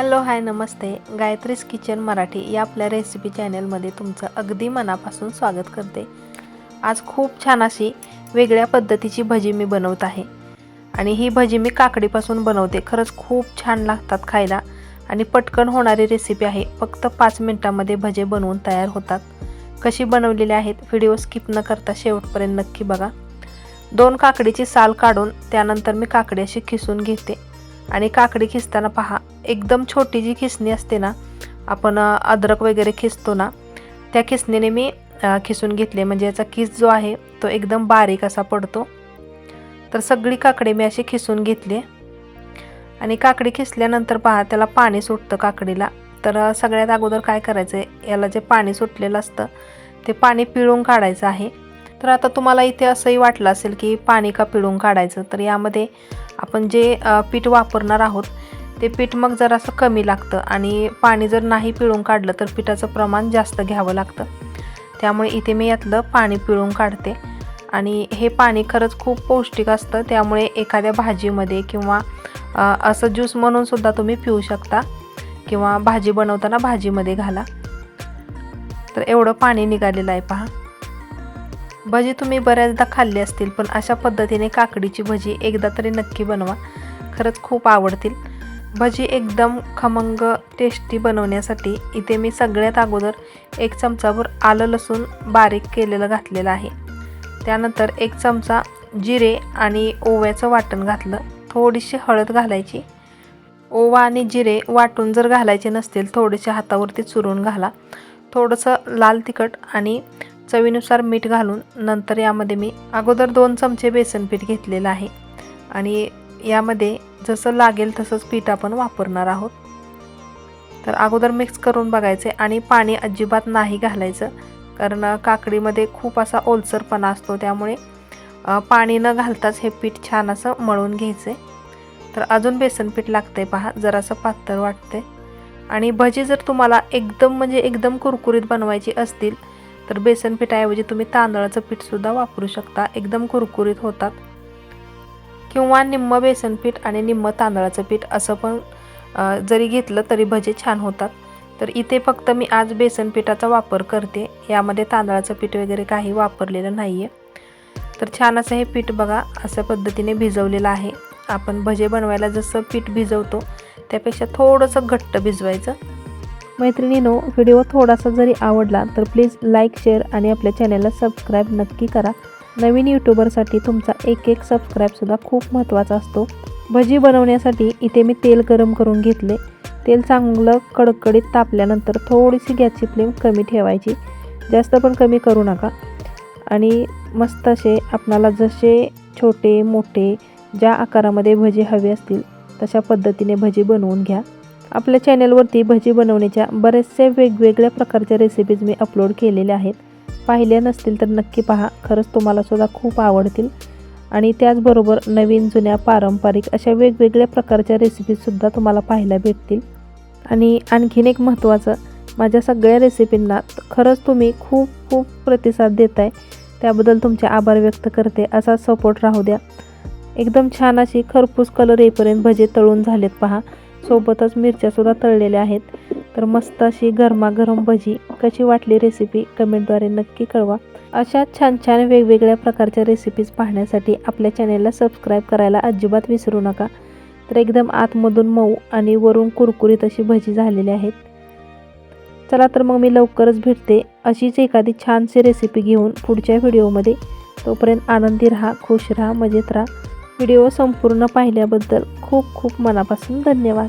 Hello hi नमस्ते. Gayatri's kitchen Marathi या आपल्या रेसिपी चॅनलमध्ये तुमचं अगदी मनापासून स्वागत करते. आज खूप छान अशी वेगळ्या पद्धतीची भजी मी बनवत आहे. आणि ही भजी मी काकडीपासून बनवते. खरंच खूप छान लागतात खायला. आणि पटकन होणारी रेसिपी आहे. फक्त पाच मिनटामध्ये भजे बनवून तयार होतात. कशी बनवलेली आहेत व्हिडिओ स्किप न करता शेवटपर्यंत नक्की बघा. दोन काकडीची साल काढून त्यानंतर मी काकडी अशी खिसून घेते. आणि काकडी खिसताना पहा एकदम छोटी जी खिसणी असते ना आपण अद्रक वगैरे खिसतो ना त्या खिसणीने मी खिसून घेतले. म्हणजे याचा किस जो आहे तो एकदम बारीक असा पडतो. तर सगळी काकडी मी अशी खिसून घेतली. आणि काकडी खिसल्यानंतर पहा त्याला पाणी सुटतं काकडीला. तर सगळ्यात अगोदर काय करायचं आहे याला जे पाणी सुटलेलं असतं ते पाणी पिळून काढायचं आहे. तर आता तुम्हाला इथे असंही वाटलं असेल की पाणी का पिळून काढायचं तर यामध्ये आपण जे पीठ वापरणार आहोत ते पीठ मग जरासं कमी लागतं आणि पाणी जर नाही पिळून काढलं तर पिठाचं प्रमाण जास्त घ्यावं लागतं. त्यामुळे इथे मी यातलं पाणी पिळून काढते आणि हे पाणी खरंच खूप पौष्टिक असतं. त्यामुळे एखाद्या भाजीमध्ये किंवा असं ज्यूस म्हणून सुद्धा तुम्ही पिऊ शकता किंवा भाजी बनवताना भाजीमध्ये घाला. तर एवढं पाणी निघालेलं आहे पहा. भजी तुम्ही बऱ्याचदा खाल्ली असतील पण अशा पद्धतीने काकडीची भजी एकदा तरी नक्की बनवा. खरंच खूप आवडतील. भजी एकदम खमंग टेस्टी बनवण्यासाठी इथे मी सगळ्यात अगोदर एक चमचाभर आलं लसूण बारीक केलेलं घातलेलं आहे. त्यानंतर एक चमचा जिरे आणि ओव्याचं वाटण घातलं. थोडीशी हळद घालायची. ओवा आणि जिरे वाटून जर घालायचे नसतील थोडेसे हातावरती चुरून घाला. थोडंसं लाल तिखट आणि चवीनुसार मीठ घालून नंतर यामध्ये मी अगोदर दोन चमचे बेसन पीठ घेतलेलं आहे. आणि यामध्ये जसं लागेल तसंच पीठ आपण वापरणार आहोत. तर अगोदर मिक्स करून बघायचे आणि पाणी अजिबात नाही घालायचं कारण काकडीमध्ये खूप असा ओलसरपणा असतो त्यामुळे पाणी न घालताच हे पीठ छान असं मळून घ्यायचे. तर अजून बेसन पीठ लागतंय पहा जरासं पातळ वाटते आणि भजी जर तुम्हाला एकदम म्हणजे एकदम कुरकुरीत बनवायची असतील तर बेसन पिठाऐवजी तुम्ही तांदळाचं पीठसुद्धा वापरू शकता. एकदम कुरकुरीत होतात. किंवा निम्म बेसन पीठ आणि निम्म तांदळाचं पीठ असं पण जरी घेतलं तरी भजे छान होतात. तर इथे फक्त मी आज बेसन पिठाचा वापर करते. यामध्ये तांदळाचं पीठ वगैरे काही वापरलेलं नाही आहे तर छान असं हे पीठ बघा अशा पद्धतीने भिजवलेलं आहे. आपण भजे बनवायला जसं पीठ भिजवतो त्यापेक्षा थोडंसं घट्ट भिजवायचं. मैत्रिणीनो व्हिडिओ थोडासा जरी आवडला तर प्लीज लाईक शेअर आणि आपल्या चॅनलला सबस्क्राईब नक्की करा. नवीन यूट्यूबरसाठी तुमचा एक एक सबस्क्राईबसुद्धा खूप महत्त्वाचा असतो. भजी बनवण्यासाठी इथे मी तेल गरम करून घेतले. तेल चांगलं कडकडीत तापल्यानंतर थोडीशी गॅसची फ्लेम कमी ठेवायची. जास्त पण कमी करू नका. आणि मस्त असे आपणाला जसे छोटे मोठे ज्या आकारामध्ये भजी हवे असतील तशा पद्धतीने भजी बनवून घ्या. आपल्या चॅनलवरती भजी बनवण्याच्या बरेचसे वेगवेगळ्या प्रकारच्या रेसिपीज मी अपलोड केलेल्या आहेत. पाहिल्या नसतील तर नक्की पहा खरंच तुम्हाला सुद्धा खूप आवडतील. आणि त्याचबरोबर नवीन जुन्या पारंपरिक अशा वेगवेगळ्या प्रकारच्या रेसिपीजसुद्धा तुम्हाला पाहायला भेटतील. आणि आणखीन एक महत्त्वाचं माझ्या सगळ्या रेसिपींना खरंच तुम्ही खूप खूप प्रतिसाद देत आहे त्याबद्दल तुमचे आभार व्यक्त करते. असा सपोर्ट राहू द्या. एकदम छान अशी खरपूस कलर येईपर्यंत भजे तळून झालेत पहा. सोबतच मिरच्यासुद्धा तळलेल्या आहेत. तर मस्त अशी गरमागरम भजी. कशी वाटली रेसिपी कमेंटद्वारे नक्की कळवा. अशा छान छान वेगवेगळ्या प्रकारच्या रेसिपीज पाहण्यासाठी आपल्या चॅनेलला सबस्क्राईब करायला अजिबात विसरू नका. तर एकदम आतमधून मऊ आणि वरून कुरकुरीत अशी भजी झालेली आहेत. चला तर मग मी लवकरच भेटते. अशीच एखादी छानशी रेसिपी घेऊन पुढच्या व्हिडिओमध्ये तोपर्यंत आनंदी राहा खुश राहा मजेत राहा. व्हिडिओ संपूर्ण पाहिल्याबद्दल खूप खूप मनापासून धन्यवाद.